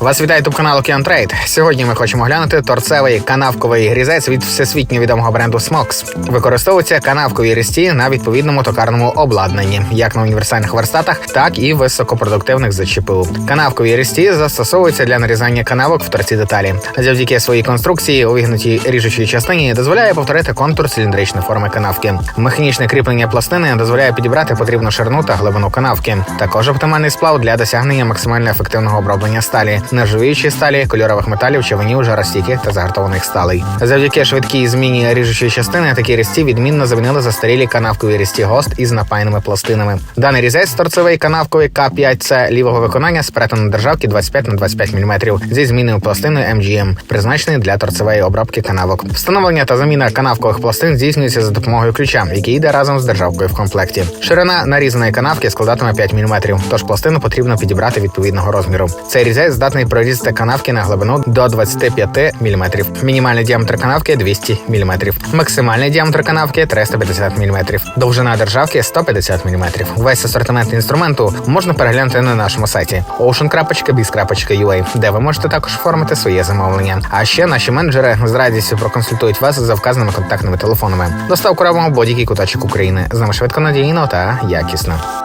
Вас вітає туб канал Океан. Сьогодні ми хочемо глянути торцевий канавковий грізець від всесвітньо відомого бренду Smox. Використовуються канавкові різці на відповідному токарному обладнанні, як на універсальних верстатах, так і високопродуктивних ЗЧПУ. Канавкові різці застосовуються для нарізання канавок в торці деталі. Завдяки своїй конструкції, увігнутій ріжучій частині, дозволяє повторити контур циліндричної форми канавки. Механічне кріплення пластини дозволяє підібрати потрібну ширину та глибину канавки. Також оптимальний сплав для досягнення максимально ефективного оброблення сталі, нержавіючої сталі, кольорових металів, човенів, жаростійких та загартованих сталей. Завдяки швидкій зміні ріжучої частини такі різці відмінно замінили застарілі канавкові різці гост із напаяними пластинами. Даний різець торцевий канавковий К5С лівого виконання з перетину державки 25 на 25 мм зі змінною пластиною MGM, призначений для торцевої обробки канавок. Встановлення та заміна канавкових пластин здійснюється за допомогою ключа, який йде разом з державкою в комплекті. Ширина нарізаної канавки складатиме 5 мм, тож пластину потрібно підібрати відповідного розміру. Цей різець здатний прорізати канавки на глибину до 25 мм. Мінімальний діаметр канавки 200 мм. Максимальний діаметр канавки 350 мм. Довжина державки 150 мм. Весь асортимент інструменту можна переглянути на нашому сайті ocean.biz.ua, де ви можете також оформити своє замовлення. А ще наші менеджери з радістю проконсультують вас за вказаними контактними телефонами. Доставку робимо в будь-який куточок України. З нами швидко надійно та якісно.